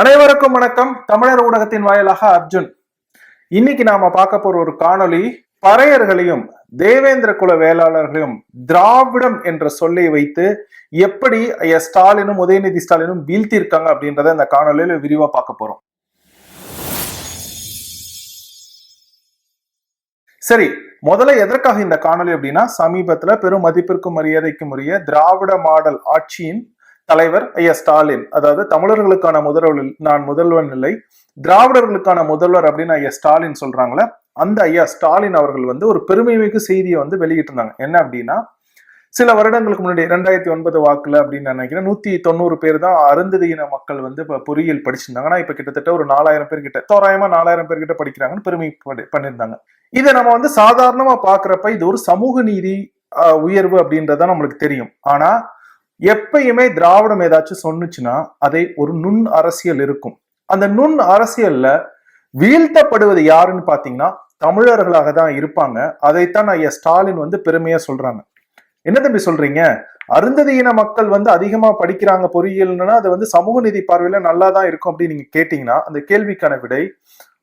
அனைவருக்கும் வணக்கம். தமிழர் ஊடகத்தின் வாயிலாக அர்ஜுன். இன்னைக்கு நாம பார்க்க போற ஒரு காணொளி பறையர்களையும் தேவேந்திர குல வேளாளர்களையும் திராவிடம் என்ற சொல்லை வைத்து எப்படி ஐயா ஸ்டாலினும் உதயநிதி ஸ்டாலினும் வீழ்த்தியிருக்காங்க அப்படின்றத இந்த காணொலியில விரிவா பார்க்க போறோம். சரி முதல்ல எதற்காக இந்த காணொளி அப்படின்னா சமீபத்துல பெரும் மதிப்பிற்கும் மரியாதைக்கும் உரிய திராவிட மாடல் ஆட்சியின் தலைவர் ஐயா ஸ்டாலின். அதாவது தமிழர்களுக்கான முதல்வர் நான் முதல்வன் இல்லை. திராவிடர்களுக்கான முதல்வர் அப்படின்னு ஐயா ஸ்டாலின் சொல்றாங்களே அந்த ஐயா ஸ்டாலின் அவர்கள் வந்து ஒரு பெருமைமிகு செய்தியை வந்து வெளியிட்டிருந்தாங்க. என்ன அப்படின்னா சில வருடங்களுக்கு முன்னாடி ரெண்டாயிரத்தி ஒன்பது வாக்குல அப்படின்னு நினைக்கிறேன் நூத்தி தொண்ணூறு பேர் தான் அருந்ததியின மக்கள் வந்து இப்ப பொறியியல் படிச்சிருந்தாங்க. ஆனா இப்ப கிட்டத்தட்ட ஒரு நாலாயிரம் பேர் கிட்ட தோராயமா நாலாயிரம் பேர் கிட்ட படிக்கிறாங்கன்னு பெருமை படி- பண்ணியிருந்தாங்க. இதை நம்ம வந்து சாதாரணமா பாக்குறப்ப இது ஒரு சமூக நீதி உயர்வு அப்படின்றத நம்மளுக்கு தெரியும். ஆனா எப்பயுமே திராவிடம் ஏதாச்சும் சொன்னுச்சுன்னா அதை ஒரு நுண் அரசியல் இருக்கும். அந்த நுண் அரசியல்ல வீழ்த்தப்படுவது யாருன்னு பாத்தீங்கன்னா தமிழர்களாக தான் இருப்பாங்க. அதைத்தான் ஐயா ஸ்டாலின் வந்து பெருமையா சொல்றாங்க. என்ன தம்பி சொல்றீங்க? அருந்ததியின மக்கள் வந்து அதிகமா படிக்கிறாங்க பொறியியல்னா அது வந்து சமூக நீதி பார்வையில நல்லா தான் இருக்கும் அப்படின்னு நீங்க கேட்டீங்கன்னா அந்த கேள்விக்கான விடை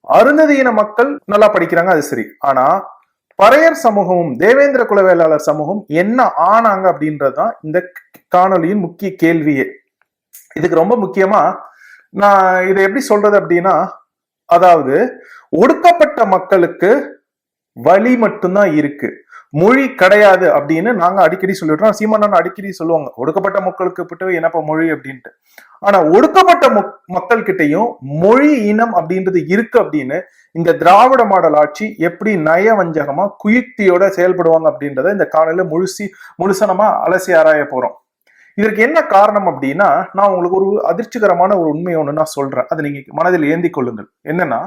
அருந்ததியின மக்கள் நல்லா படிக்கிறாங்க அது சரி. ஆனா பறையர் சமூகமும் தேவேந்திர குலவேளாளர் சமூகம் என்ன ஆனாங்க அப்படின்றதுதான் இந்த காணொளியின் முக்கிய கேள்வியே. இதுக்கு ரொம்ப முக்கியமா நான் இதை எப்படி சொல்றது அப்படின்னா அதாவது ஒடுக்கப்பட்ட மக்களுக்கு வழி மட்டும்தான் இருக்கு. மொழி கிடையாது அப்படின்னு நாங்க அடிக்கடி சொல்லிடுறோம் சீமானன் அடிக்கடி சொல்லுவாங்க. ஒடுக்கப்பட்ட மக்களுக்கு விட்டு என்னப்பா மொழி அப்படின்ட்டு. ஆனா ஒடுக்கப்பட்ட மக்- மக்கள் கிட்டையும் மொழி இனம் அப்படின்றது இருக்கு அப்படின்னு இந்த திராவிட மாடல் ஆட்சி எப்படி நயவஞ்சகமா குயுக்தியோட செயல்படுவாங்க அப்படின்றத இந்த காலையில முழுசி முழுசனமா அலசி ஆராய போறோம். இதற்கு என்ன காரணம் அப்படின்னா நான் உங்களுக்கு ஒரு அதிர்ச்சிகரமான ஒரு உண்மை ஒன்று நான் சொல்றேன். அதை நீங்க மனதில் ஏந்தி கொள்ளுங்கள். என்னன்னா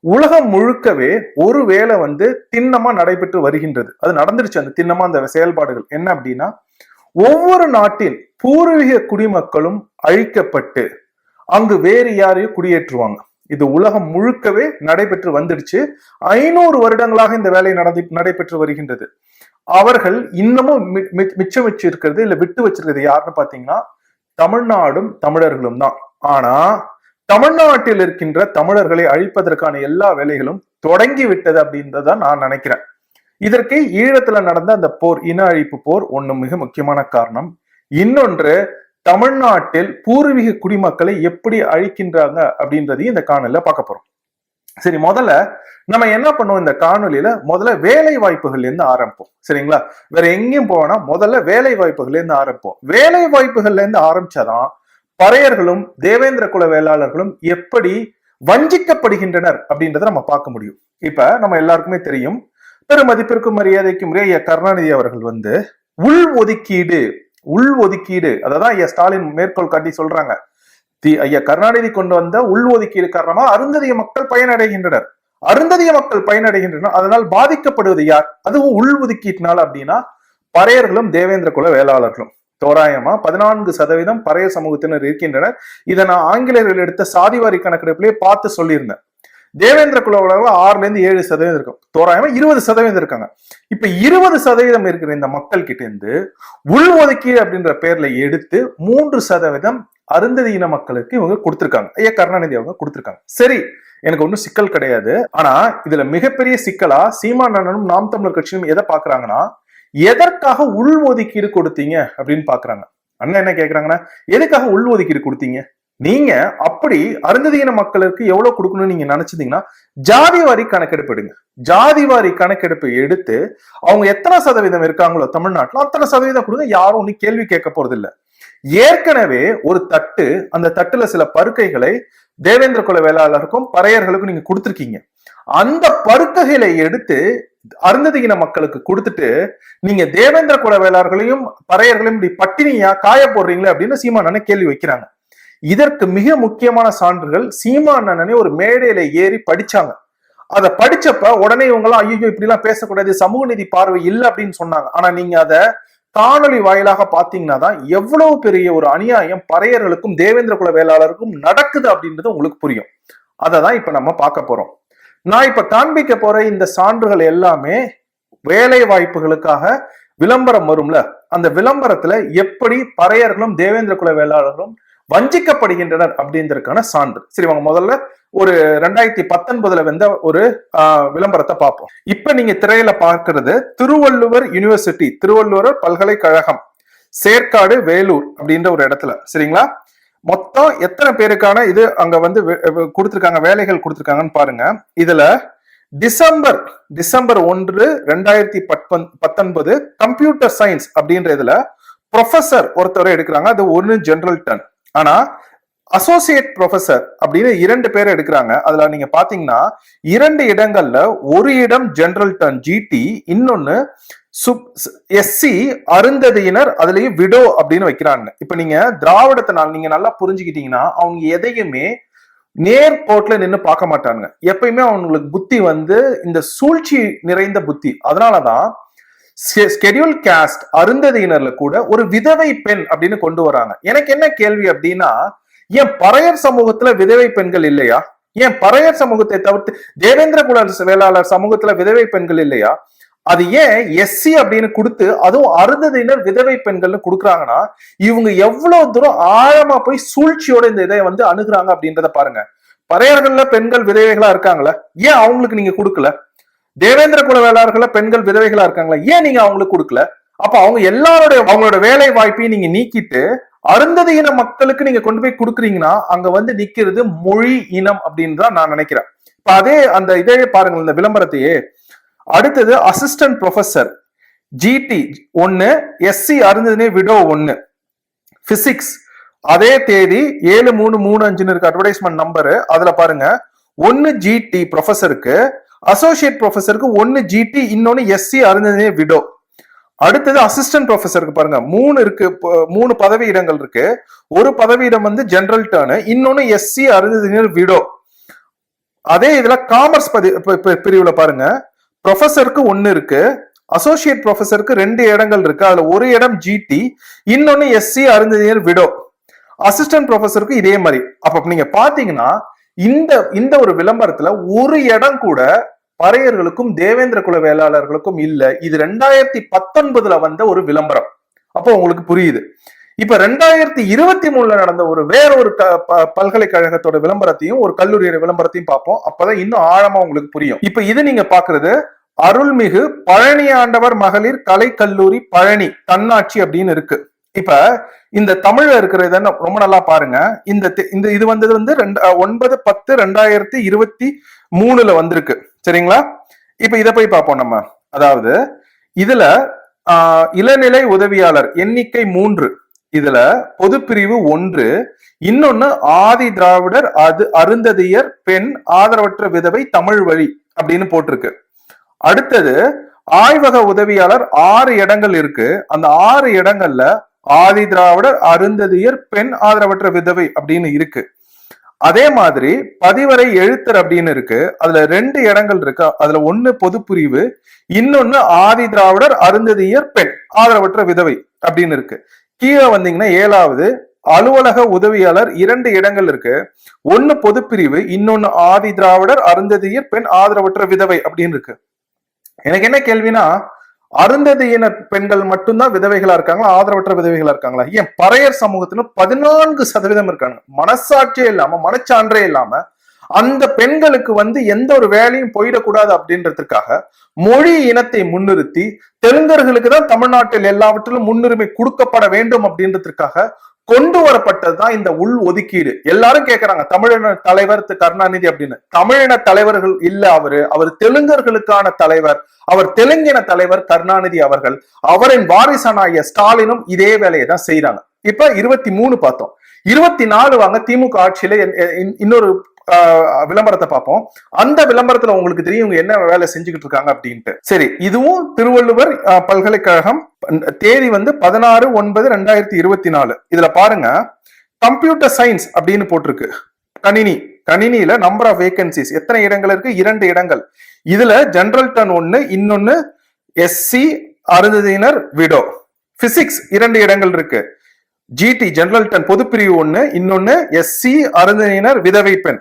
உலகம் முழுக்கவே ஒரு வேலை வந்து திண்ணமா நடைபெற்று வருகின்றது. அது நடந்துருச்சு அந்த திண்ணமா அந்த செயல்பாடுகள். என்ன அப்படின்னா ஒவ்வொரு நாட்டின் பூர்வீக குடிமக்களும் அழிக்கப்பட்டு அங்கு வேறு யாரையும் குடியேற்றுவாங்க. இது உலகம் முழுக்கவே நடைபெற்று வந்துடுச்சு. ஐநூறு வருடங்களாக இந்த வேலை நடந்து நடைபெற்று வருகின்றது. அவர்கள் இன்னமும் மி- மி- மிச்சம் வச்சிருக்கிறது இல்ல விட்டு வச்சிருக்கிறது யாருன்னு பாத்தீங்கன்னா தமிழ்நாடும் தமிழர்களும் தான். ஆனா தமிழ்நாட்டில் இருக்கின்ற தமிழர்களை அழிப்பதற்கான எல்லா வேலைகளும் தொடங்கி விட்டது அப்படின்றத நான் நினைக்கிறேன். இதற்கு ஈழத்துல நடந்த அந்த போர் இன அழிப்பு போர் ஒண்ணு மிக முக்கியமான காரணம். இன்னொன்று தமிழ்நாட்டில் பூர்வீக குடிமக்களை எப்படி அழிக்கின்றாங்க அப்படின்றதையும் இந்த காணல பார்க்க போறோம். சரி முதல்ல நம்ம என்ன பண்ணுவோம்? இந்த காணொலியில முதல்ல வேலை வாய்ப்புகள்ல இருந்து ஆரம்பிப்போம். சரிங்களா? வேற எங்கேயும் போனா முதல்ல வேலை வாய்ப்புகள்ல இருந்து ஆரம்பிப்போம். வேலை வாய்ப்புகள்ல இருந்து ஆரம்பிச்சாதான் பறையர்களும் தேவேந்திர குல வேளாளர்களும் எப்படி வஞ்சிக்கப்படுகின்றனர் அப்படின்றத நம்ம பார்க்க முடியும். இப்ப நம்ம எல்லாருக்குமே தெரியும் பெருமதிப்பிற்கும் மரியாதைக்கும் உரிய கருணாநிதி அவர்கள் வந்து உள் ஒதுக்கீடு உள் ஒதுக்கீடு அததான் ஸ்டாலின் மேற்கோள் காட்டி சொல்றாங்க. தி- ஐயா கருணாநிதி கொண்டு வந்த உள்ஒதுக்கீடு காரணமா அருந்ததிய மக்கள் பயனடைகின்றனர். அருந்ததிய மக்கள் பயனடைகின்றனர். அதனால் பாதிக்கப்படுவது யார்? அதுவும் உள் ஒதுக்கீட்டினால அப்படின்னா பறையர்களும் தேவேந்திர குல வேளாளர்களும். தோராயமா பதினான்கு சதவீதம் பறைய சமூகத்தினர் இருக்கின்றனர். இதை நான் ஆங்கிலேயர்கள் எடுத்த சாதிவாரி கணக்கெடுப்பிலே பார்த்து சொல்லியிருந்தேன். தேவேந்திர குல ஆறுல இருந்து ஏழு சதவீதம் இருக்கும். தோராயமா இருபது சதவீதம் இருக்காங்க. இப்ப இருபது சதவீதம் இருக்கிற இந்த மக்கள் கிட்ட இருந்து உள் ஒதுக்கீடு அப்படின்ற பேர்ல எடுத்து மூன்று சதவீதம் அருந்ததியின மக்களுக்கு இவங்க கொடுத்திருக்காங்க. ஐயா கருணாநிதி அவங்க கொடுத்திருக்காங்க. சரி எனக்கு ஒன்றும் சிக்கல் கிடையாது. ஆனா இதுல மிகப்பெரிய சிக்கலா சீமானனும் நாம் தமிழர் கட்சியும் எதை பாக்குறாங்கன்னா எதற்காக உள் ஒதுக்கீடு கொடுத்தீங்க அப்படின்னு பாக்குறாங்க. அண்ணன் என்ன கேக்குறாங்கன்னா எதுக்காக உள் ஒதுக்கீடு கொடுத்தீங்க? நீங்க அப்படி அருந்ததியின மக்களுக்கு எவ்வளவு கொடுக்கணும்னு நீங்க நினைச்சிருந்தீங்கன்னா ஜாதி வாரி கணக்கெடுப்பு எடுங்க ஜாதி வாரி கணக்கெடுப்பு எடுத்து அவங்க எத்தனை சதவீதம் இருக்காங்களோ தமிழ்நாட்டில் அத்தனை சதவீதம் கொடுங்க. யாரும் ஒன்னும் கேள்வி கேட்க போறது இல்லை ஏற்கனவே ஒரு தட்டு அந்த தட்டுல சில பருக்கைகளை தேவேந்திர குல வேளாளருக்கும் பறையர்களுக்கும் நீங்க கொடுத்துருக்கீங்க. அந்த பருக்கைகளை எடுத்து அருந்ததியின மக்களுக்கு கொடுத்துட்டு நீங்க தேவேந்திர குல வேளாளர்களையும் பறையர்களையும் இப்படி பட்டினியா காய போடுறீங்களே அப்படின்னு சீமானனை கேள்வி வைக்கிறாங்க. இதற்கு மிக முக்கியமான சான்றுகள் சீமானனே ஒரு மேடையில ஏறி படிச்சாங்க. அதை படிச்சப்ப உடனே இவங்கெல்லாம் ஐயோ இப்படி எல்லாம் பேசக்கூடாது சமூக நீதி பார்வை இல்லை அப்படின்னு சொன்னாங்க. ஆனா நீங்க அதை காணொலி வாயிலாக பாத்தீங்கன்னா தான் எவ்வளவு பெரிய ஒரு அநியாயம் பறையர்களுக்கும் தேவேந்திர குல வேளாளருக்கும் நடக்குது அப்படின்றது உங்களுக்கு புரியும். அதை தான் இப்ப நம்ம பார்க்க போறோம். நான் இப்ப காண்பிக்க போற இந்த சான்றுகள் எல்லாமே வேலை வாய்ப்புகளுக்காக விளம்பரம் வரும்ல? அந்த விளம்பரத்துல எப்படி பறையர்களும் தேவேந்திர குல வேளாளர்களும் வஞ்சிக்கப்படுகின்றனர் அப்படின்றதுக்கான சான்று. சரி வாங்க முதல்ல ஒரு ரெண்டாயிரத்தி பத்தொன்பதுல வந்த ஒரு ஆஹ், விளம்பரத்தை பார்ப்போம். இப்ப நீங்க திரையில பார்க்கறது திருவள்ளுவர் யுனிவர்சிட்டி திருவள்ளுவர் பல்கலைக்கழகம் சேர்க்காடு வேலூர் அப்படின்ற ஒரு இடத்துல. சரிங்களா? மொத்தம் எத்தனை பேருக்கான இது அங்க வந்து கொடுத்துருக்காங்க வேலைகள் கொடுத்துருக்காங்கன்னு பாருங்க. இதுல டிசம்பர் டிசம்பர் ஒன்று ரெண்டாயிரத்தி பத்தொன்பது கம்ப்யூட்டர் சயின்ஸ் அப்படின்ற இதுல ப்ரொஃபசர் ஒருத்தரை எடுக்கிறாங்க. அது ஒன்னு ஜெனரல் டன் ஆனா அசோசியேட் ப்ரொஃபசர் அப்படின்னு இரண்டு பேர் எடுக்கிறாங்க. அதுல நீங்க பாத்தீங்கன்னா இரண்டு இடங்கள்ல ஒரு இடம் ஜெனரல் டன் ஜிடி இன்னொன்னு எஸ்சி அருந்ததியினர் அதுலயும் விடோ அப்படின்னு வைக்கிறாங்க. இப்ப நீங்க திராவிடத்தினால் நீங்க நல்லா புரிஞ்சுக்கிட்டீங்கன்னா அவங்க எதையுமே நேர்கோட்ல நின்று பார்க்க மாட்டாங்க எப்பயுமே அவங்களுக்கு புத்தி வந்து இந்த சூழ்ச்சி நிறைந்த புத்தி. அதனாலதான் ஸ்கெடியூல் காஸ்ட் அருந்ததியினர்ல கூட ஒரு விதவை பெண் அப்படின்னு கொண்டு வராங்க. எனக்கு என்ன கேள்வி அப்படின்னா ஏன் பறையர் சமூகத்துல விதவை பெண்கள் இல்லையா? ஏன் பறையர் சமூகத்தை தவிர்த்து தேவேந்திர குல வேளாளர் சமூகத்துல விதவை பெண்கள் இல்லையா? அது ஏன் எஸ்சி அப்படின்னு கொடுத்து அதுவும் அருந்ததியினர் விதவை பெண்கள்னு கொடுக்குறாங்கன்னா இவங்க எவ்வளவு தூரம் ஆழமா போய் சூழ்ச்சியோட இந்த இதை வந்து அணுகுறாங்க அப்படின்றத பாருங்க. பறையர்கள்ல பெண்கள் விதவைகளா இருக்காங்களா? ஏன் அவங்களுக்கு நீங்க கொடுக்கல? தேவேந்திர குல வேளாளர்கள்ல பெண்கள் விதவைகளா இருக்காங்களா? ஏன் நீங்க அவங்களுக்கு கொடுக்கல? அப்ப அவங்க எல்லாரோட அவங்களோட வேலை வாய்ப்பையும் நீங்க நீக்கிட்டு அருந்ததி இன மக்களுக்கு நீங்க கொண்டு போய் கொடுக்குறீங்கன்னா அங்க வந்து நிக்கிறது மொழி இனம் அப்படின்னு தான் நான் நினைக்கிறேன். இப்ப அதே அந்த இதே பாருங்க இந்த விளம்பரத்தையே. அடுத்தது அசிஸ்டன்ட் ப்ரொஃபசர் ஜிடி ஒன்னு எஸ்சி அருந்ததினே விடோ ஒன்னு பிசிக்ஸ் அதே தேதி ஏழு மூணு மூணு அஞ்சுன்னு இருக்கு அட்வர்டைஸ்மெண்ட் நம்பரு அதுல பாருங்க. ஒன்னு ஜிடி ப்ரொஃபசருக்கு அசோசியேட் ப்ரொஃபசருக்கு ஒன்னு ஜிடி இன்னொன்னு எஸ்சி அருந்ததே விடோ. அடுத்தது அசிஸ்டன்ட் ப்ரொஃபஸருக்கு பாருங்க. மூணு இருக்கு மூணு பதவி இடங்கள் இருக்கு. ஒரு பதவியிடம் வந்து ஜெனரல் டர்னு இன்னொன்னு எஸ்சி அருந்ததினர் விடோ. அதே இதுல காமர்ஸ் பதி பிரிவுல பாருங்க. ப்ரொஃபசருக்கு ஒன்னு இருக்கு. அசோசியேட் ப்ரொஃபசருக்கு ரெண்டு இடங்கள் இருக்கு. அதுல ஒரு இடம் ஜிடி இன்னொன்னு எஸ்சி அருந்ததினர் விடோ. அசிஸ்டன்ட் ப்ரொஃபஸருக்கு இதே மாதிரி. அப்ப நீங்க பாத்தீங்கன்னா இந்த இந்த ஒரு விளம்பரத்துல ஒரு இடம் கூட பறையர்களுக்கும் தேவேந்திர குல வேளாளர்களுக்கும் இல்ல. இது ரெண்டாயிரத்தி பத்தொன்பதுல வந்த ஒரு விளம்பரம். அப்போ உங்களுக்கு புரியுது. இப்ப ரெண்டாயிரத்தி இருபத்தி மூணுல நடந்த ஒரு வேற ஒரு பல்கலைக்கழகத்தோட விளம்பரத்தையும் ஒரு கல்லூரியோட விளம்பரத்தையும் பார்ப்போம். அப்பதான் இன்னும் ஆழமா உங்களுக்கு புரியும். இப்ப இது நீங்க பாக்குறது அருள்மிகு பழனி ஆண்டவர் மகளிர் கலை கல்லூரி பழனி தன்னாட்சி அப்படின்னு இருக்கு. இப்ப இந்த தமிழ்ல இருக்கிறது ரொம்ப நல்லா பாருங்க. இந்த இந்த இது வந்தது வந்து ரெண்டு ஒன்பது பத்து ரெண்டாயிரத்தி இருபத்தி மூணுல வந்திருக்கு. சரிங்களா? இப்ப இதை போய் பார்ப்போம் நம்ம. அதாவது இதுல ஆஹ், இளநிலை உதவியாளர் எண்ணிக்கை மூன்று. இதுல பொதுப்பிரிவு ஒன்று. இன்னொன்னு ஆதி திராவிடர் அது அருந்ததியர் பெண் ஆதரவற்ற விதவை தமிழ் வழி அப்படின்னு போட்டிருக்கு. அடுத்தது ஆய்வக உதவியாளர் ஆறு இடங்கள் இருக்கு. அந்த ஆறு இடங்கள்ல ஆதி திராவிடர் அருந்ததியர் பெண் ஆதரவற்ற விதவை அப்படின்னு இருக்கு. அதே மாதிரி பதிவரை எழுத்தர் அப்படின்னு இருக்கு. அதுல ரெண்டு இடங்கள் இருக்கு. அதுல ஒண்ணு பொதுப்பிரிவு இன்னொன்னு ஆதி திராவிடர் அருந்ததியர் பெண் ஆதரவற்ற விதவை அப்படின்னு இருக்கு. கீழே வந்தீங்கன்னா ஏழாவது அலுவலக உதவியாளர் இரண்டு இடங்கள் இருக்கு. ஒன்னு பொதுப்பிரிவு இன்னொன்னு ஆதி திராவிடர் அருந்ததியர் பெண் ஆதரவற்ற விதவை அப்படின்னு இருக்கு. எனக்கு என்ன கேள்வினா அருந்ததியின பெண்கள் மட்டும்தான் விதவைகளா இருக்காங்களா? ஆதரவற்ற விதவைகளா இருக்காங்களா? ஏன் பறையர் சமூகத்துல பதினான்கு சதவீதம் இருக்காங்க. மனசாட்சியே இல்லாம மனச்சான்றே இல்லாம அந்த பெண்களுக்கு வந்து எந்த ஒரு வேலையும் போயிடக்கூடாது அப்படின்றதுக்காக மொழி இனத்தை முன்னிறுத்தி தெலுங்கர்களுக்கு தான் தமிழ்நாட்டில் எல்லாவற்றிலும் முன்னுரிமை கொடுக்கப்பட வேண்டும் அப்படின்றதுக்காக கொண்டு வரப்பட்டதுதான் இந்த உள் ஒதுக்கீடு. எல்லாரும் கேட்கறாங்க தமிழின தலைவர் கருணாநிதி அப்படின்னு. தமிழின தலைவர்கள் இல்ல அவரு. அவர் தெலுங்கர்களுக்கான தலைவர். அவர் தெலுங்கின தலைவர் கருணாநிதி அவர்கள். அவரின் வாரிசனாகிய ஸ்டாலினும் இதே வேலையை தான் செய்யறாங்க இப்ப இருபத்தி மூணு பார்த்தோம். இருபத்தி நாலு வாங்க திமுக ஆட்சியில இன்னொரு விளம்பரத்தை பார்ப்போம். அந்த விளம்பரத்துல உங்களுக்கு தெரியும் இவங்க என்ன வேலை செஞ்சுக்கிட்டு இருக்காங்க அப்படின்ட்டு. சரி இதுவும் திருவள்ளுவர் பல்கலைக்கழகம் தேதி வந்து பதினாறு ஒன்பது ரெண்டாயிரத்தி இருபத்தி நாலு. இதுல பாருங்க கம்ப்யூட்டர் சயின்ஸ் அப்படின்னு போட்டிருக்கு. கணினி கணினியில நம்பர் ஆஃப் வேகன்சிஸ் எத்தனை இடங்கள் இருக்கு? இரண்டு இடங்கள். இதுல ஜெனரல் டன் ஒன்னு இன்னொன்னு எஸ்சி அருந்ததியினர் விடோ பிசிக்ஸ் இரண்டு இடங்கள் இருக்கு. ஜிடி ஜெனரல் டன் பொதுப்பிரிவு ஒன்னு இன்னொன்னு எஸ்சி அருந்ததியினர் விதவை பெண்.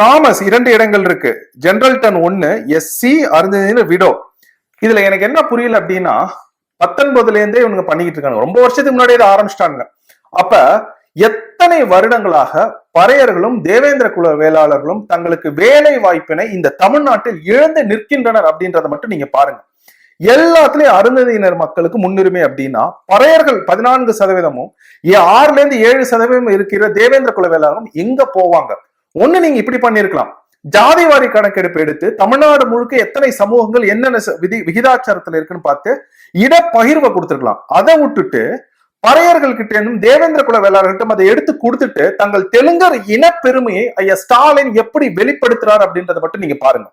காமர்ஸ் இரண்டு இடங்கள் இருக்கு. ஜெனரல் டன் ஒன்னு எஸ்சி அருந்ததியினர் விடோ. இதுல எனக்கு என்ன புரியல அப்படின்னா பத்தொன்பதுல இருந்தே இவங்க பண்ணிக்கிட்டு இருக்காங்க ரொம்ப வருஷத்துக்கு முன்னாடியே இதை ஆரம்பிச்சிட்டாங்க அப்ப எத்தனை வருடங்களாக பறையர்களும் தேவேந்திர குல வேளாளர்களும் தங்களுக்கு வேலை வாய்ப்பினை இந்த தமிழ்நாட்டில் இழந்து நிற்கின்றனர் அப்படின்றத மட்டும் நீங்க பாருங்க. எல்லாத்துலயும் அருந்ததியினர் மக்களுக்கு முன்னுரிமை அப்படின்னா பறையர்கள் பதினான்கு சதவீதமும் ஏ- ஆறுல இருந்து ஏழு சதவீதம் இருக்கிற தேவேந்திர குல வேளாளரும் எங்க போவாங்க? ஒண்ணு நீங்க இப்படி பண்ணிருக்கலாம். ஜாதிவாரி கணக்கெடுப்பு எடுத்து தமிழ்நாடு முழுக்க எத்தனை சமூகங்கள் என்னென்ன விதி விகிதாச்சாரத்துல இருக்குன்னு பார்த்து இடப்பகிர்வை கொடுத்துருக்கலாம். அதை விட்டுட்டு பறையர்கள் கிட்ட இருந்தும் தேவேந்திர குல வேளாளர்கிட்டும் அதை எடுத்து கொடுத்துட்டு தங்கள் தெலுங்கர் இனப்பெருமையை ஐயா ஸ்டாலின் எப்படி வெளிப்படுத்துறார் அப்படின்றத மட்டும் நீங்க பாருங்க.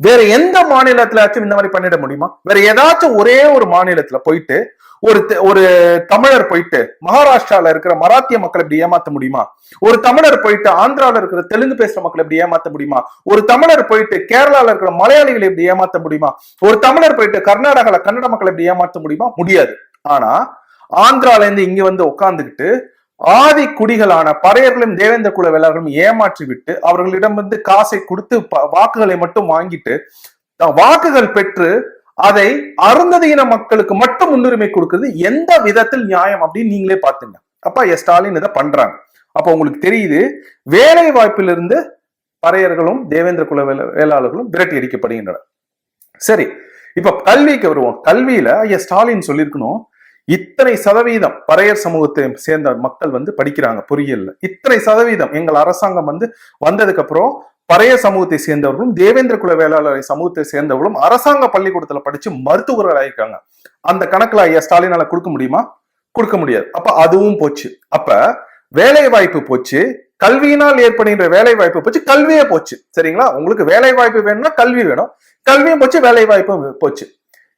வேற எந்த மாநிலத்திலாச்சும் இந்த மாதிரி பண்ணிட முடியுமா? வேற ஏதாச்சும் ஒரே ஒரு மாநிலத்துல போயிட்டு ஒரு ஒரு தமிழர் போயிட்டு மகாராஷ்டிரால இருக்கிற மராத்திய மக்களை இப்படி ஏமாத்த முடியுமா? ஒரு தமிழர் போயிட்டு ஆந்திரால இருக்கிற தெலுங்கு பேசுற மக்களை இப்படி ஏமாத்த முடியுமா? ஒரு தமிழர் போயிட்டு கேரளால இருக்கிற மலையாளிகளை இப்படி ஏமாத்த முடியுமா? ஒரு தமிழர் போயிட்டு கர்நாடகால கன்னட மக்களை இப்படி ஏமாத்த முடியுமா? முடியாது. ஆனா ஆந்திரால இருந்து இங்க வந்து உட்கார்ந்துகிட்டு ஆதி குடிகளான பறையர்களும் தேவேந்திர குல வேளாளர்களும் ஏமாற்றி விட்டு அவர்களிடம் வந்து காசை கொடுத்து வாக்குகளை மட்டும் வாங்கிட்டு வாக்குகள் பெற்று அதை அருந்ததியின மக்களுக்கு மட்டும் முன்னுரிமை கொடுக்கிறது எந்த விதத்தில் நியாயம் அப்படின்னு நீங்களே பாத்துங்க அப்ப எஸ் ஸ்டாலின் இதை பண்றாங்க. அப்ப உங்களுக்கு தெரியுது வேலை வாய்ப்பிலிருந்து பறையர்களும் தேவேந்திர குல வேளாளர்களும் விரட்டி அடிக்கப்படுகின்றனர். சரி இப்ப கல்விக்கு வருவோம். கல்வியில ஐயா ஸ்டாலின் சொல்லியிருக்கணும் இத்தனை சதவீதம் பறையர் சமூகத்தை சேர்ந்த மக்கள் வந்து படிக்கிறாங்க பொறியியல்ல. இத்தனை சதவீதம் எங்கள் அரசாங்கம் வந்து வந்ததுக்கு அப்புறம் பறைய சமூகத்தை சேர்ந்தவர்களும் தேவேந்திர குல வேளாளர் சமூகத்தை சேர்ந்தவர்களும் அரசாங்க பள்ளிக்கூடத்துல படிச்சு மருத்துவர்கள் ஆயிருக்காங்க அந்த கணக்குல ஐயா ஸ்டாலினால கொடுக்க முடியுமா? கொடுக்க முடியாது. அப்ப அதுவும் போச்சு. அப்ப வேலை வாய்ப்பு போச்சு. கல்வியினால் ஏற்படுகின்ற வேலை வாய்ப்பு போச்சு. கல்வியே போச்சு. சரிங்களா? உங்களுக்கு வேலை வாய்ப்பு வேணும்னா கல்வி வேணும். கல்வியும் போச்சு வேலை வாய்ப்பும் போச்சு.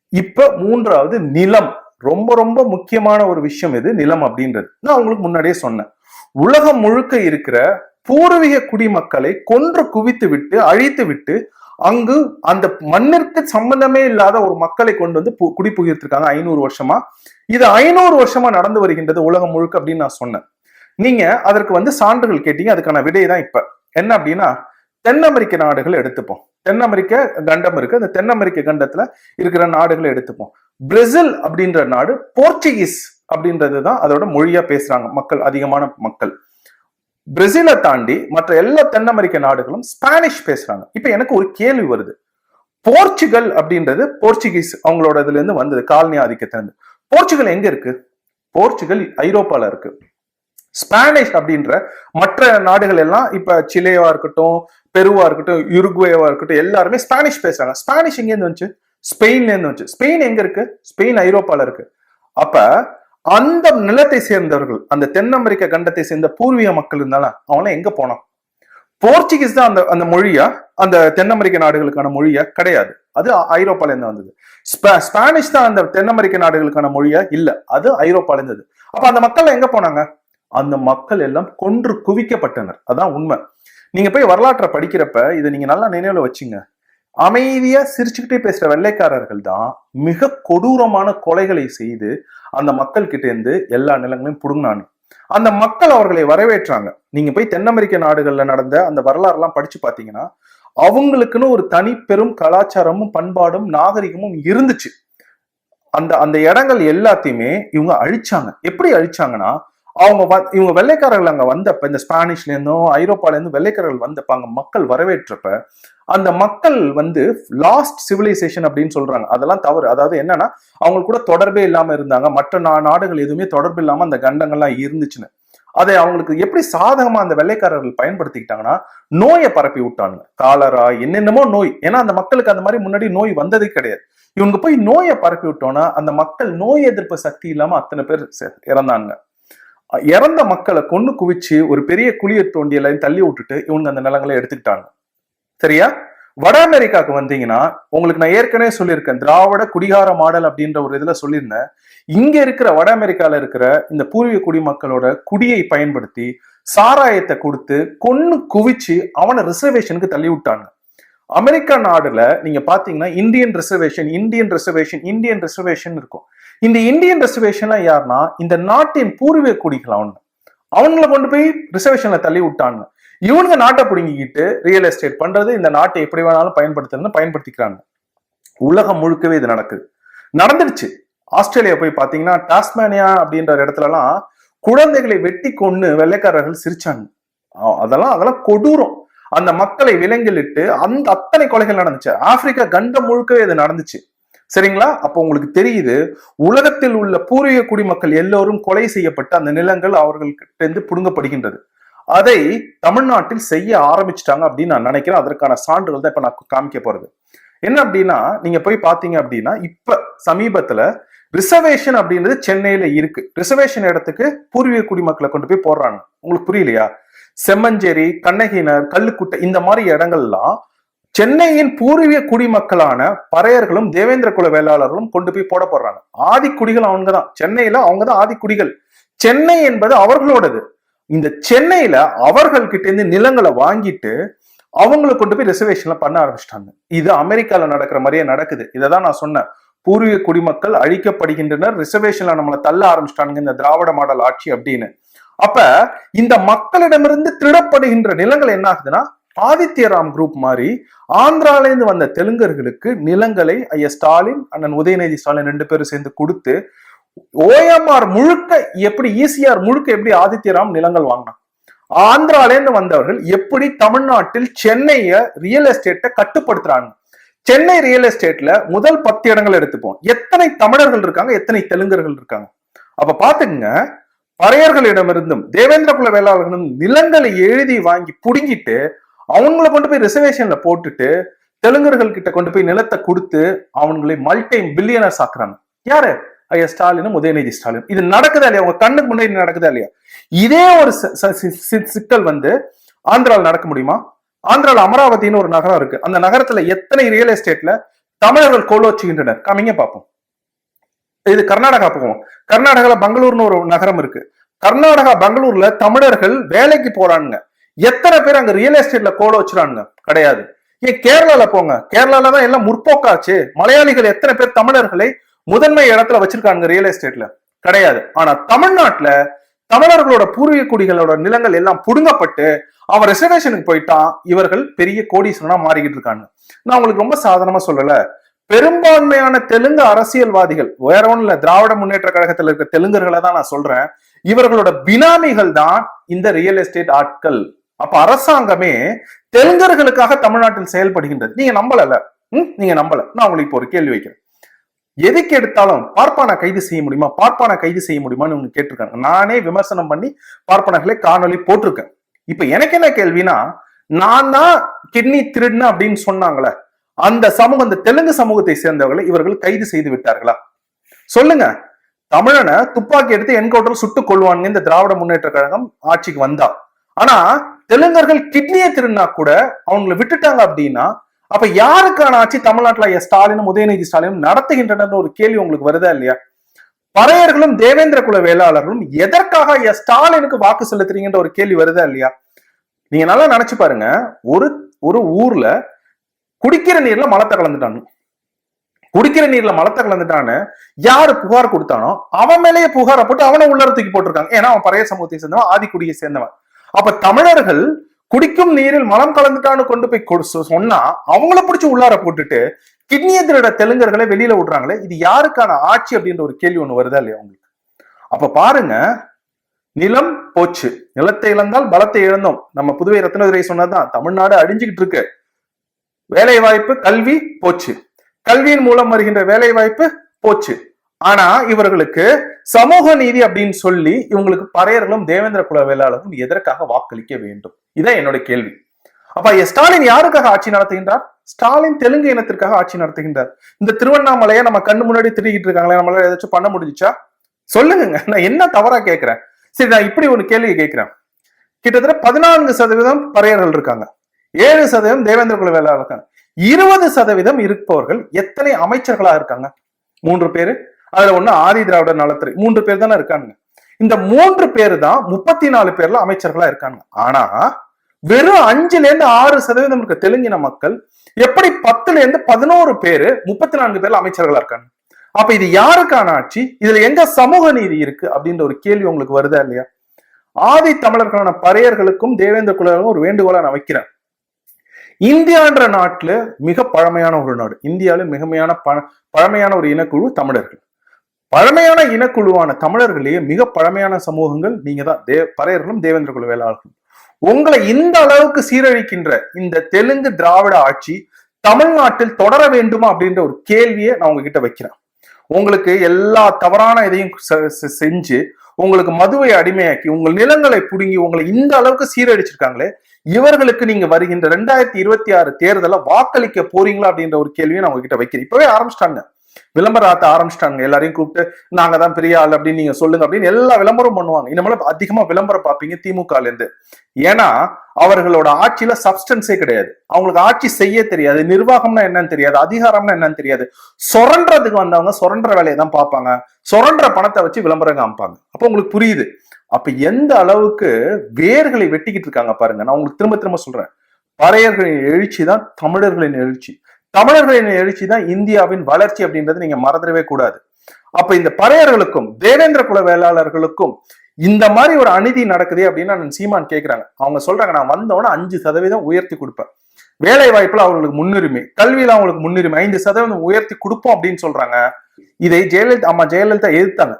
இப்ப மூன்றாவது நிலம். ரொம்ப ரொம்ப முக்கியமான ஒரு விஷயம் இது நிலம் அப்படின்றது. நான் உங்களுக்கு முன்னாடியே சொன்னேன். உலகம் முழுக்க இருக்கிற பூர்வீக குடிமக்களை கொன்று குவித்து விட்டு அழித்து விட்டு அங்கு அந்த மண்ணிற்கு சம்பந்தமே இல்லாத ஒரு மக்களை கொண்டு வந்து பு- குடிபுகிர்த்திருக்காங்க ஐநூறு வருஷமா. இது ஐநூறு வருஷமா நடந்து வருகின்றது உலகம் முழுக்க அப்படின்னு நான் சொன்னேன். நீங்க அதற்கு வந்து சான்றுகள் கேட்டீங்க அதுக்கான விடை தான் இப்ப. என்ன அப்படின்னா தென் அமெரிக்க நாடுகள் எடுத்துப்போம். தென் அமெரிக்க கண்டம் இருக்கு. அந்த தென் அமெரிக்க கண்டத்துல இருக்கிற நாடுகளை எடுத்துப்போம். பிரேசில் அப்படின்ற நாடு போர்ச்சுகீஸ் அப்படின்றது தான் அதோட மொழியா பேசுறாங்க மக்கள் அதிகமான மக்கள். பிரேசிலை தாண்டி மற்ற எல்லா தென் அமெரிக்க நாடுகளும் ஸ்பானிஷ் பேசுறாங்க. இப்ப எனக்கு ஒரு கேள்வி வருது. போர்ச்சுகல் அப்படின்றது போர்ச்சுகீஸ் அவங்களோட இதுல இருந்து வந்தது காலனி ஆதிக்கத்திலிருந்து போர்ச்சுகல் எங்க இருக்கு? போர்ச்சுகல் ஐரோப்பால இருக்கு. ஸ்பானிஷ் அப்படின்ற மற்ற நாடுகள் எல்லாம் இப்ப சிலேவா இருக்கட்டும் பெருவா இருக்கட்டும் யுருகுவேவா இருக்கட்டும் எல்லாருமே ஸ்பானிஷ் பேசுறாங்க. ஸ்பானிஷ் எங்க இருந்து வந்துச்சு? ஸ்பெயின்ல இருந்து வந்துச்சு. ஸ்பெயின் எங்க இருக்கு? ஸ்பெயின் ஐரோப்பால இருக்கு. அப்ப அந்த நிலத்தை சேர்ந்தவர்கள் அந்த தென் அமெரிக்க கண்டத்தை சேர்ந்த பூர்வீக மக்கள் இருந்தாலும் அவங்களாம் எங்க போனான் போர்ச்சுகீஸ் தான் அந்த அந்த மொழியா? அந்த தென் அமெரிக்க நாடுகளுக்கான மொழியா? கிடையாது. அது ஐரோப்பால இருந்து வந்தது ஸ்பானிஷ் தான் அந்த தென் அமெரிக்க நாடுகளுக்கான மொழியா? இல்ல. அது ஐரோப்பால இருந்தது அப்ப அந்த மக்கள் எங்க போனாங்க? அந்த மக்கள் எல்லாம் கொன்று குவிக்கப்பட்டனர். அதான் உண்மை. நீங்க போய் வரலாற்றை படிக்கிறப்ப இதை நீங்க நல்லா நினைவுல வச்சுங்க. அமைதியா சிரிச்சுக்கிட்டே பேசுற வெள்ளைக்காரர்கள் தான் மிக கொடூரமான கொலைகளை செய்து அந்த மக்கள் கிட்ட இருந்து எல்லா நிலங்களையும் புடுங்கினாங்க. அந்த மக்கள் அவர்களை வரவேற்றாங்க. நீங்க போய் தென் அமெரிக்க நாடுகள்ல நடந்த அந்த வரலாறுலாம் படிச்சு பாத்தீங்கன்னா அவங்களுக்குன்னு ஒரு தனி பெரும் கலாச்சாரமும் பண்பாடும் நாகரிகமும் இருந்துச்சு. அந்த அந்த இடங்கள் எல்லாத்தையுமே இவங்க அழிச்சாங்க. எப்படி அழிச்சாங்கன்னா அவங்க வ- இவங்க வெள்ளைக்காரர்கள் அங்கே வந்தப்ப இந்த ஸ்பானிஷ்லேருந்தும் ஐரோப்பாலேருந்து வெள்ளைக்காரர்கள் வந்தப்ப அங்கே மக்கள் வரவேற்றப்ப அந்த மக்கள் வந்து லாஸ்ட் சிவிலைசேஷன் அப்படின்னு சொல்றாங்க. அதெல்லாம் தவறு. அதாவது என்னன்னா அவங்க கூட தொடர்பே இல்லாமல் இருந்தாங்க. மற்ற நா- நாடுகள் எதுவுமே தொடர்பு இல்லாமல் அந்த கண்டங்கள்லாம் இருந்துச்சுன்னு. அதை அவங்களுக்கு எப்படி சாதகமா அந்த வெள்ளைக்காரர்கள் பயன்படுத்திக்கிட்டாங்கன்னா நோயை பரப்பி விட்டானுங்க. காலரா என்னென்னமோ நோய். ஏன்னா அந்த மக்களுக்கு அந்த மாதிரி முன்னாடி நோய் வந்ததே கிடையாது. இவங்க போய் நோயை பரப்பி விட்டோம்னா அந்த மக்கள் நோய் எதிர்ப்பு சக்தி இல்லாம அத்தனை பேர் இறந்தாங்க இறந்த மக்களை கொண்டு குவிச்சு ஒரு பெரிய குழியை தோண்டி எல்லாத்தையும் தள்ளி விட்டுட்டு இவங்க அந்த நிலங்களை எடுத்துக்கிட்டாங்க. சரியா? வட அமெரிக்காவுக்கு வந்தீங்கன்னா உங்களுக்கு நான் ஏற்கனவே சொல்லியிருக்கேன் திராவிட குடிகார மாடல் அப்படின்ற ஒரு இதுல சொல்லியிருந்தேன். இங்க இருக்கிற வட அமெரிக்கால இருக்கிற இந்த பூர்வீக குடிமக்களோட குடியை பயன்படுத்தி சாராயத்தை கொடுத்து கொன்னு குவிச்சு அவனை ரிசர்வேஷனுக்கு தள்ளி விட்டாங்க. அமெரிக்கா நாடுல நீங்க பாத்தீங்கன்னா Indian reservation Indian reservation Indian reservation இருக்கும். இந்த இந்தியன் ரிசர்வேஷன்லாம் யாருன்னா இந்த நாட்டின் பூர்வீக குடிகள் அவன் அவங்கள கொண்டு போய் ரிசர்வேஷன்ல தள்ளி விட்டாங்க. இவனுங்க நாட்டை பிடுங்கிக்கிட்டு ரியல் எஸ்டேட் பண்றது இந்த நாட்டை எப்படி வேணாலும் பயன்படுத்துறதுன்னு பயன்படுத்திக்கிறாங்க. உலகம் முழுக்கவே இது நடக்குது. நடந்துடுச்சு. ஆஸ்திரேலியா போய் பாத்தீங்கன்னா டாஸ்மேனியா அப்படின்ற இடத்துலலாம் குழந்தைகளை வெட்டி கொண்டு வெள்ளைக்காரர்கள் சிரிச்சாங்க. அதெல்லாம் அதெல்லாம் கொடூரம். அந்த மக்களை விலங்கிலிட்டு அந்த அத்தனை கொலைகள் நடந்துச்சு. ஆப்பிரிக்கா கண்டம் முழுக்கவே இது நடந்துச்சு. சரிங்களா? அப்போ உங்களுக்கு தெரியுது உலகத்தில் உள்ள பூர்வீக குடிமக்கள் எல்லோரும் கொலை செய்யப்பட்டு அந்த நிலங்கள் அவர்கள்கிட்ட இருந்து புடுங்கப்படுகின்றது. அதை தமிழ்நாட்டில் செய்ய ஆரம்பிச்சிட்டாங்க அப்படின்னு நான் நினைக்கிறேன். அதற்கான சான்றுகள் தான் இப்ப நான் காமிக்க போறது. என்ன அப்படின்னா நீங்க போய் பாத்தீங்க அப்படின்னா இப்ப சமீபத்துல ரிசர்வேஷன் அப்படின்றது சென்னையில இருக்கு. ரிசர்வேஷன் இடத்துக்கு பூர்வீக குடிமக்களை கொண்டு போய் போடுறாங்க. உங்களுக்கு புரியலையா? செம்மஞ்சேரி கண்ணகினர் கல்லுக்குட்டை இந்த மாதிரி இடங்கள்லாம் சென்னையின் பூர்வீக குடிமக்களான பறையர்களும் தேவேந்திர குல வேளாளர்களும் கொண்டு போய் போட போடுறாங்க. ஆதிக்குடிகள் அவங்க தான் சென்னையில அவங்க தான் ஆதிக்குடிகள் சென்னை என்பது அவர்களோடது. இந்த சென்னையில அவர்கள் கிட்ட இருந்து நிலங்களை வாங்கிட்டு அவங்கள கொண்டு போய் ரிசர்வேஷன்ல பண்ண ஆரம்பிச்சிட்டாங்க. இது அமெரிக்கால நடக்கிற மாதிரியே நடக்குது. இதை தான் நான் சொன்னேன். பூர்வீக குடிமக்கள் அழிக்கப்படுகின்றனர். ரிசர்வேஷன்ல நம்மளை தள்ள ஆரம்பிச்சிட்டாங்க இந்த திராவிட மாடல் ஆட்சி அப்படின்னு. அப்ப இந்த மக்களிடமிருந்து திருடப்படுகின்ற நிலங்கள் என்ன ஆகுதுன்னா ஆதித்யராம் குரூப் மாதிரி ஆந்திரால இருந்து வந்த தெலுங்கர்களுக்கு நிலங்களை ஐயா ஸ்டாலின் அண்ணன் உதயநிதி ஸ்டாலின் ரெண்டு பேரும் சேர்ந்து கொடுத்து ஓஎம்ஆர் முழுக்க எப்படி ஈசிஆர் முழுக்க எப்படி ஆதித்யராம் நிலங்கள் வாங்கினான்? ஆந்திரால இருந்து வந்தவர்கள் எப்படி தமிழ்நாட்டில் சென்னைய ரியல் எஸ்டேட்டை கட்டுப்படுத்துறாங்க? சென்னை ரியல் எஸ்டேட்ல முதல் பத்து இடங்கள் எடுத்துப்போம். எத்தனை தமிழர்கள் இருக்காங்க எத்தனை தெலுங்கர்கள் இருக்காங்க? அப்ப பாத்துக்கங்க பறையர்களிடமிருந்தும் தேவேந்திர குல வேளாளர்களும் நிலங்களை எழுதி வாங்கி புடுங்கிட்டு அவங்கள கொண்டு போய் ரிசர்வேஷன்ல போட்டுட்டு தெலுங்கர்கள் கிட்ட கொண்டு போய் நிலத்தை கொடுத்து அவங்களை மல்டைம் பில்லியனர்ஸ் ஆக்குறாங்க யாரு? ஐயா ஸ்டாலினும் உதயநிதி ஸ்டாலின் இது நடக்குதா இல்லையா? உங்க கண்ணுக்கு முன்னாடி நடக்குதா இல்லையா? இதே ஒரு சி- சி- சிக்கல் வந்து ஆந்திரால நடக்க முடியுமா? ஆந்திராவில் அமராவதினு ஒரு நகரம் இருக்கு. அந்த நகரத்துல எத்தனை ரியல் எஸ்டேட்ல தமிழர்கள் கோலோச்சுகின்றனர்? கமிங்க பார்ப்போம். இது கர்நாடகா போவோம் கர்நாடகால பெங்களூர்னு ஒரு நகரம் இருக்கு. கர்நாடகா பெங்களூர்ல தமிழர்கள் வேலைக்கு போறானுங்க. எத்தனை பேர் அங்க ரியல் எஸ்டேட்ல கோட வச்சுறானுங்க? கிடையாது. ஏன் கேரளால போங்க. கேரளால தான் எல்லாம் முற்போக்காச்சு. மலையாளிகள் எத்தனை பேர் தமிழர்களை முதன்மை இடத்துல வச்சிருக்காங்க ரியல் எஸ்டேட்ல கிடையாது. ஆனா தமிழ்நாட்டுல தமிழர்களோட பூர்வீக குடிகளோட நிலங்கள் எல்லாம் புடுங்கப்பட்டு அவன் ரிசர்வேஷனுக்கு போயிட்டான். இவர்கள் பெரிய கோடீஸ்வரனா மாறிக்கிட்டு இருக்காங்க. நான் உங்களுக்கு ரொம்ப சாதாரணமா சொல்லல. பெரும்பான்மையான தெலுங்கு அரசியல்வாதிகள் வேற ஒண்ணும் திராவிட முன்னேற்ற கழகத்தில் இருக்க தெலுங்கர்களை தான் நான் சொல்றேன். இவர்களோட பினாமிகள் தான் இந்த ரியல் எஸ்டேட் ஆட்கள். அப்ப அரசாங்கமே தெலுங்கர்களுக்காக தமிழ்நாட்டில் செயல்படுகின்றது. நீங்க நம்பல ம்? நீங்க நம்பல. நான் உங்களுக்கு இப்போ ஒரு கேள்வி வைக்கிறேன். எதுக்கு எடுத்தாலும் பார்ப்பானா கைது செய்ய முடியுமா? பார்ப்பானா கைது செய்ய முடியுமான்னு உங்க கேட்டிருக்காங்க. நானே விமர்சனம் பண்ணி பார்ப்பனர்களை காணொளி போட்டிருக்கேன். இப்ப எனக்கு என்ன கேள்வினா நான் தான் கிட்னி திருடின அப்படின்னு சொன்னாங்களே அந்த சமூகம் அந்த தெலுங்கு சமூகத்தை சேர்ந்தவர்களை இவர்கள் கைது செய்து விட்டார்களா? சொல்லுங்க. தமிழனை துப்பாக்கி எடுத்து என்கவுண்டர் சுட்டுக் கொள்வாங்க இந்த திராவிட முன்னேற்ற கழகம் ஆட்சிக்கு வந்தா. ஆனா தெலுங்கர்கள் கிட்னியை திருநா கூட அவங்களை விட்டுட்டாங்க அப்படின்னா அப்ப யாருக்கான ஆட்சி தமிழ்நாட்டுல ஐயா ஸ்டாலினும் உதயநிதி ஸ்டாலினும் நடத்துகின்றனர் ஒரு கேள்வி உங்களுக்கு வருதா இல்லையா? பறையர்களும் தேவேந்திர குல வேளாளர்களும் எதற்காக எஸ் ஸ்டாலினுக்கு வாக்கு செலுத்துறீங்கன்ற ஒரு கேள்வி வருதா இல்லையா? நீங்க நல்லா நினைச்சு பாருங்க. ஒரு ஒரு ஊர்ல குடிக்கிற நீர்ல மலத்தை கலந்துட்டானு. குடிக்கிற நீர்ல மலத்தை கலந்துட்டான்னு யாரு புகார் கொடுத்தானோ அவன் மேலேயே புகாரை போட்டு அவனை உள்ள தூக்கி போட்டிருக்காங்க. ஏன்னா அவன் பழைய சமூகத்தை சேர்ந்தவன் ஆதிக்குடியை சேர்ந்தவன். அப்ப தமிழர்கள் குடிக்கும் நீரில் மலம் கலந்துட்டான்னு கொண்டு போய் கொடு- சொன்னா அவங்கள பிடிச்சி உள்ளார போட்டுட்டு கிட்னியை திருட தெலுங்கர்களை வெளியில விடுறாங்களே இது யாருக்கான ஆட்சி அப்படின்ற ஒரு கேள்வி ஒண்ணு வருதா இல்லையா உங்களுக்கு? அப்ப பாருங்க நிலம் போச்சு. நிலத்தை இழந்தால் பலத்தை இழந்தோம். நம்ம புதுவை ரத்னதுரை சொன்னதுதான். தமிழ்நாடு அழிஞ்சுக்கிட்டு இருக்கு. வேலை வாய்ப்பு கல்வி போச்சு. கல்வியின் மூலம் வருகின்ற வேலை வாய்ப்பு போச்சு. ஆனா இவர்களுக்கு சமூக நீதி அப்படின்னு சொல்லி இவங்களுக்கு பறையர்களும் தேவேந்திர குல வேளாளரும் எதற்காக வாக்களிக்க வேண்டும்? இதான் என்னோட கேள்வி. அப்ப ஸ்டாலின் யாருக்காக ஆட்சி நடத்துகின்றார்? ஸ்டாலின் தெலுங்கு இனத்திற்காக ஆட்சி நடத்துகின்றார். இந்த திருவண்ணாமலையை நம்ம கண்ணு முன்னாடி திருகிட்டு இருக்காங்களே நம்மளால ஏதாச்சும் பண்ண முடிஞ்சுச்சா? சொல்லுங்க நான் என்ன தவறா கேட்கிறேன் சரி நான் இப்படி ஒரு கேள்வி கேட்கிறேன் கிட்டத்தட்ட பதினான்கு சதவீதம் பறையர்கள் இருக்காங்க. ஏழு சதவீதம் தேவேந்திர குல வேளாளர் இருக்காங்க. இருபது சதவீதம் இருப்பவர்கள் எத்தனை அமைச்சர்களா இருக்காங்க? மூன்று பேரு. அதுல ஒண்ணு ஆதி திராவிட நலத்துறை. மூன்று பேர் தானே இருக்காங்க இந்த மூன்று பேர் தான் முப்பத்தி நாலு பேர்ல அமைச்சர்களா இருக்காங்க ஆனா வெறும் அஞ்சுல இருந்து ஆறு சதவீதம் இருக்க தெலுங்கின மக்கள் எப்படி பத்துல இருந்து பதினோரு பேரு முப்பத்தி நான்கு பேர்ல அமைச்சர்களா இருக்காங்க? அப்ப இது யாருக்கான ஆட்சி? இதுல எங்க சமூக நீதி இருக்கு? அப்படின்ற ஒரு கேள்வி உங்களுக்கு வருதா இல்லையா? ஆதி தமிழர்களான பறையர்களுக்கும் தேவேந்திர குலருக்கும் ஒரு வேண்டுகோளை நான் வைக்கிறேன். இந்தியான்ற நாட்டுல மிக பழமையான ஒரு நாடு. இந்தியாவில் மிகமையான பழ- பழமையான ஒரு இனக்குழு தமிழர்கள். பழமையான இனக்குழுவான தமிழர்களையே மிக பழமையான சமூகங்கள் நீங்க தான் தே பறையர்களும் தேவேந்திர குல வேளாளர்களும். உங்களை இந்த அளவுக்கு சீரழிக்கின்ற இந்த தெலுங்கு திராவிட ஆட்சி தமிழ்நாட்டில் தொடர வேண்டுமா அப்படின்ற ஒரு கேள்வியை நான் உங்ககிட்ட வைக்கிறேன். உங்களுக்கு எல்லா தவறான இதையும் செ- செஞ்சு உங்களுக்கு மதுவை அடிமையாக்கி உங்கள் நிலங்களை புடுங்கி உங்களை இந்த அளவுக்கு சீரழிச்சிருக்காங்களே இவர்களுக்கு நீங்க வருகின்ற ரெண்டாயிரத்தி இருபத்தி ஆறு தேர்தலை வாக்களிக்க போறீங்களா அப்படின்ற ஒரு கேள்வியை நான் உங்ககிட்ட வைக்கிறேன். இப்பவே ஆரம்பிச்சிட்டாங்க. விளம்பரத்தை ஆரம்பிச்சிட்டாங்க. எல்லாரையும் கூப்பிட்டு நாங்க தான் பெரிய ஆள் அப்படின்னு நீங்க சொல்லுங்க அப்படின்னு எல்லா விளம்பரம் பண்ணுவாங்க. இனிமேல அதிகமா விளம்பரம் பார்ப்பீங்க திமுக இருந்து ஏன்னா அவர்களோட ஆட்சியில சப்ஸ்டன்ஸே கிடையாது. அவங்களுக்கு ஆட்சி செய்ய தெரியாது. நிர்வாகம்னா என்னன்னு தெரியாது. அதிகாரம்னா என்னன்னு தெரியாது. சுரண்டதுக்கு வந்தவங்க சுரண்ட வேலையை தான் பார்ப்பாங்க. சுரண்ட பணத்தை வச்சு விளம்பரம் காமிப்பாங்க. அப்போ உங்களுக்கு புரியுது. அப்ப எந்த அளவுக்கு வேர்களை வெட்டிக்கிட்டு இருக்காங்க பாருங்க. நான் உங்களுக்கு திரும்ப திரும்ப சொல்றேன். பறையர்களின் எழுச்சி தான் தமிழர்களின் எழுச்சி. தமிழர்களின் எழுச்சி தான் இந்தியாவின் வளர்ச்சி அப்படின்றது நீங்க மறந்துடவே கூடாது. அப்ப இந்த பறையர்களுக்கும் தேவேந்திர குல வேளாளர்களுக்கும் இந்த மாதிரி ஒரு அநீதி நடக்குது அப்படின்னு நான் சீமான் கேட்கிறாங்க அவங்க சொல்றாங்க நான் வந்தவொடனே அஞ்சு சதவீதம் உயர்த்தி கொடுப்பேன். வேலை வாய்ப்புல அவங்களுக்கு முன்னுரிமை. கல்வியில அவங்களுக்கு முன்னுரிமை. ஐந்து சதவீதம் உயர்த்தி கொடுப்போம் அப்படின்னு சொல்றாங்க. இதை ஜெயலலிதா அம்மா ஜெயலலிதா எதிர்த்தாங்க.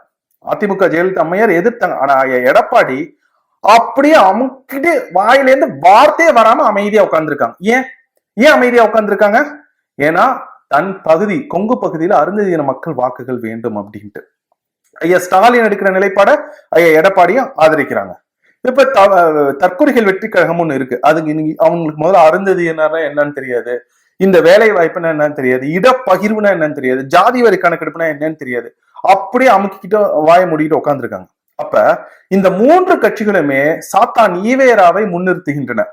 அதிமுக ஜெயலலிதா அம்மையார் எதிர்த்தாங்க. ஆனா ஐயா எடப்பாடி அப்படியே அமுக்கிட்டு வாயிலேருந்து வார்த்தையே வராம அமைதியா உட்கார்ந்துருக்காங்க ஏன்? ஏன் அமைதியா உட்கார்ந்துருக்காங்க ஏன்னா தன் பகுதி கொங்கு பகுதியில அருந்ததியின மக்கள் வாக்குகள் வேண்டும் அப்படின்ட்டு. ஐயா ஸ்டாலின் எடுக்கிற நிலைப்பாட ஐயா எடப்பாடியும் ஆதரிக்கிறாங்க. இப்ப தற்கொலைகள் வெற்றி கழகம் ஒண்ணு இருக்கு. அதுக்கு இன்னைக்கு அவங்களுக்கு முதல்ல அருந்ததியினர்னா என்னன்னு தெரியாது. இந்த வேலை வாய்ப்புனா என்னன்னு தெரியாது. இடப்பகிர்வுனா என்னன்னு தெரியாது. ஜாதி வரி கணக்கெடுப்புனா என்னன்னு தெரியாது. அப்படியே அமுக்கிக்கிட்டு வாய மூடிக்கிட்டு உட்காந்துருக்காங்க அப்ப இந்த மூன்று கட்சிகளுமே சாத்தான் ஈவேராவை முன்னிறுத்துகின்றன.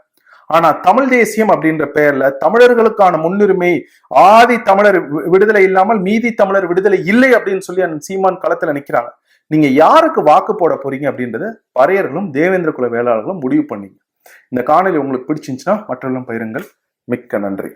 ஆனா தமிழ் தேசியம் அப்படின்ற பெயர்ல தமிழர்களுக்கான முன்னுரிமை ஆதி தமிழர் வி- விடுதலை இல்லாமல் மீதி தமிழர் விடுதலை இல்லை அப்படின்னு சொல்லி அந்த சீமான் களத்துல நிக்கிறாங்க. நீங்க யாருக்கு வாக்கு போட போறீங்க அப்படின்றத வரையர்களும் தேவேந்திர குல வேளாளர்களும் முடிவு பண்ணீங்க. இந்த காணொலி உங்களுக்கு பிடிச்சிருந்துச்சுன்னா மற்றவர்களும் பயிருங்கள் மிக்க நன்றி.